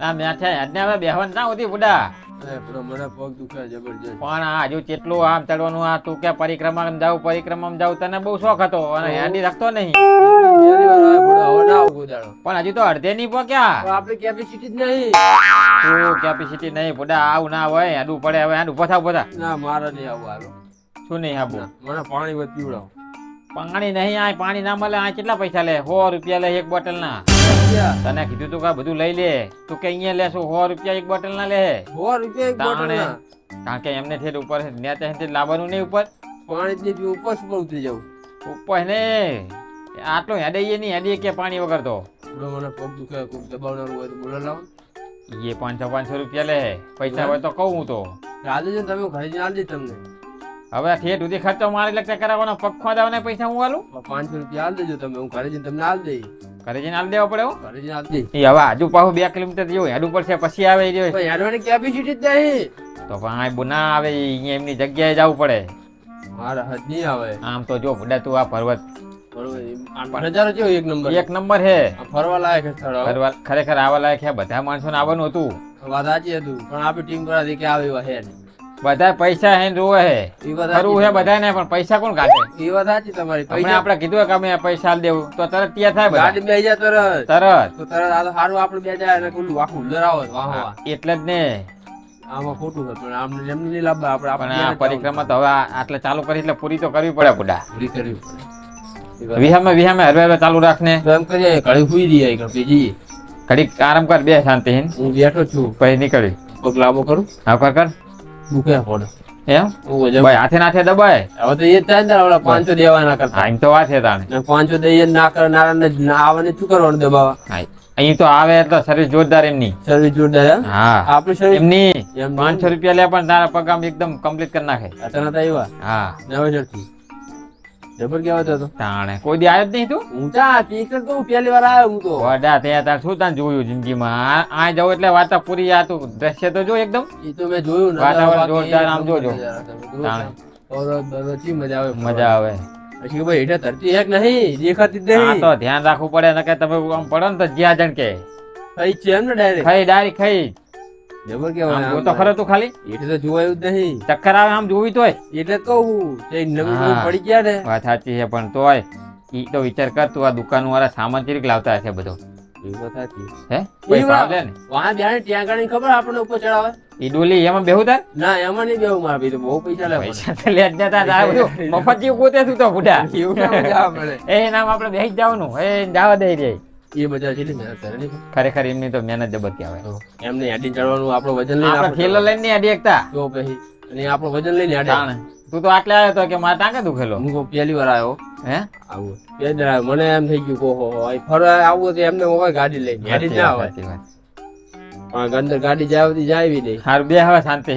આ મેઠે આજને હવે બેહવાનું ના હોતી બુડા. મને પગ દુખે જબરજસ્ત. પણ આ હજુ કેટલું આમ ચડવાનું આ તું કે પરિક્રમામાં જાઉં પરિક્રમામાં જાઉં તને બહુ શોખ હતો અને રાખતો નહીં. આવે ના આવું. પણ હજુ તો અડધે નહીં પહોંચ્યા પણ આપણી કેપેસિટી જ નહીં. તું કેપેસિટી નહીં બુડા આવું ના હોય હેડું પડે હવે હેડું પથા પથા ના મારે નહીં આવું હાલો. શું નહીં આબુ મને પાણી પીવડાવો. પાણી નહીં આ પાણી ના મળે આ કેટલા પૈસા લે? સો રૂપિયા લે એક બોટલ ના. તને કીધું તું કે બધું લઈ લે. તું કે અહીંયા લેશું સો રૂપિયા એક બોટલ ના લે? સો રૂપિયા એક બોટલ ના. કારણ કે એમને ઠેર ઉપર ને ત્યાંથી લાવવાનું નહીં ઉપર. પાણી જે પીવું, ઉપર ઉતરી જવું ઉપર ને? આટલો હેડે નહીં હેડીએ કે પાણી વગર તો. મને પગ દુખે ખૂબ દબાવનારું હોય તો બોલો લાવો. એ પાંચસો પાંચસો રૂપિયા લે. પૈસા હોય તો કહું હું તો. રાજુ છે તમે ઘરે આવી દઈશ તમને. હવે ઠેઠ સુધી ખર્ચો મારી લગતા કરાવવાનો પગ ખોદાવાના પૈસા હું આલું? પાંચસો રૂપિયા આલ દેજો તમે હું ઘરે જઈને તમને આલ દઈ ઘરે જઈને દેવો પડે હો. ઘરે જઈને દઈ એ હવે આજુ પાછું બે કિલોમીટર જેવું હેડું પડશે પછી આવે એ રહ્યો. હેડવાની કેપેસિટી જ નહીં. તો પણ આ ના આવે અહીંયા એમની જગ્યાએ જવું પડે. મારા હદ નહીં આવે. આમ તો જો ભૂડા તું આ પર્વત. નજારો કેવો એક નંબર? એક નંબર હે. ફરવા લાયક સ્થળ ફરવા- ખરેખર આવા લાયક બધા બધા માણસોને આવવાનું હતું. વાત સાચી હતું પણ આપણી ટીમ પર કે આવે એવા હે નહીં. બધા પૈસા હે. ને રોવે હે ખરું હે બધા બધાને પણ પૈસા કોણ કાઢે? એ વાત સાચી તમારી. પૈસા આપણે કીધું કે અમે પૈસા દેવું. તો તરત ત્યાં થાય ગાડી બે જાય તરત. તરત. તો તરત આ સારું આપણે બે જાય અને કોણ આખું લરાવો એટલે જ ને. આમાં ખોટું છે પણ આમને જેમને નહીં લાભ આપણે પણ આ પરિક્રમા તો હવે આટલે ચાલુ કરી એટલે પૂરી તો કરવી પડે બુડા પૂરી કરવી પડે. વિહામાં વિહામે હરવે હરવે ચાલુ રાખને. એમ કરીએ ઘડી સુઈ દઈએ ઘડી ઘડીક આરામ કર બે શાંતિ હું બેઠો છું. પછી નીકળી. પગલાબો કરું? હા કર કર. દુખે પડે એમ ભાઈ. હાથે નાથે દબાય. હવે તો એ થાય ને દેવાના કરતા. આમ તો વાત છે તાણે ને પાંચસો દઈએ ના કરનારા ને ના આવવાને શું કરવાનું દબાવા અહીં તો આવે એટલે સર્વિસ જોરદાર એમની. સર્વિસ જોરદાર હા. આપણી સર્વિસ એમની. પાંચસો રૂપિયા લે પણ તારા પગ એકદમ કમ્પ્લીટ કરી નાખે. અચાનક આવ્યા? હા. નવેસરથી? જબર કેવા હતો તાણે. કોઈ દી આવ્યો જ નહીં તું? ઊંચા ચા તો? પહેલી વાર આવ્યો હું તો. વડા તે તાર. શું તાન જોયું જિંદગીમાં? આ- જાવ એટલે વાતા પૂરી આ તું. દ્રશ્ય તો જો એકદમ. એ તો મેં જોયું ને. વાતાવરણ જોરદાર આમ જોજો. મજા આવે. તમે તાણે. મજા આવે? મજા આવે. પછી ભાઈ હેઠે ધરતી એક નહીં દેખાતી જ નહીં. તો ધ્યાન રાખવું પડે નકે તમે આમ પડો ને તો જ્યાં જણ કે. કઈ છે એમ ને ડાયરેક્ટ? ખાઈ ડાયરી ખાઈ. જબર આમ કેવાય જો તો ખરો તું ખાલી. એટલે તો જોવાયું જ નહીં. ચક્કર આવે આમ જોવી તોય. એટલે કહું તે નવી પડી ગયા ને. વાત સાચી છે પણ તોય ઈ તો વિચાર કર તું આ દુકાન વાળા સામાન ચીરીક લાવતા હશે બધો? મફત જેવું ગોતે તું તો. એ નામ આપણે બેસી જવાનું. એ જવા દઈ દે એ બધા છે મહેનત કરે નહીં ખરેખર એમની તો મહેનત જબર કહેવાય એમને હેડી ચડવાનું આપણો વજન લઈને આપણે થેલો લઈને નહીં હેડી એકતા? તો પછી અને આપણું વજન લઈને હેડે તું તો આટલે આવ્યો તો કે મારે ટાંકે દુખેલો હું પહેલી વાર આવ્યો. હે? આવું. પહેલી વાર મને એમ થઈ ગયું અહીં ફરવા આવું તો એમને હોય ગાડી લઈને. હેડી ના આવે વાત. ગાડી જાય જાય નહીં. હારું બે હવે શાંતિ